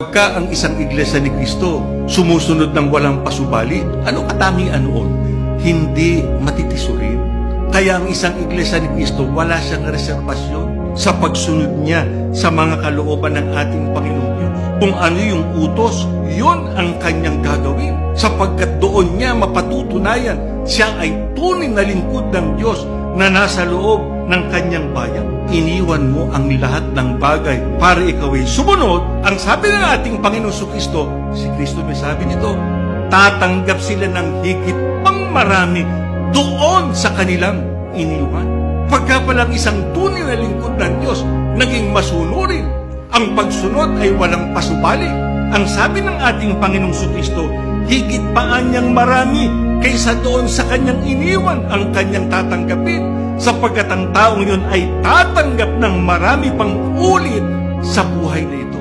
Pagka ang isang iglesia ni Kristo sumusunod ng walang pasubali, ano katangian noon? Hindi matitisurin. Kaya ang isang iglesia ni Kristo wala siyang reservasyon sa pagsunod niya sa mga kalooban ng ating Panginoong Diyos. Kung ano yung utos, yun ang kanyang gagawin. Sapagkat doon niya mapatutunayan siya ay tunay na lingkod ng Diyos na nasa loob ng kanyang bayan. Iniwan mo ang lahat ng bagay para ikaw ay sumunod. Ang sabi ng ating Panginoong Kristo, si Kristo may sabi nito, tatanggap sila ng higit pang marami doon sa kanilang iniwan. Pagka palang isang tunay na lingkod ng Diyos, naging masunurin. Ang pagsunod ay walang pasubali. Ang sabi ng ating Panginoong Kristo, higit pa anyang marami kaysa doon sa kanyang iniwan ang kanyang tatanggapin sapagkat ang taong yun ay tatanggap ng marami pang ulit sa buhay na ito.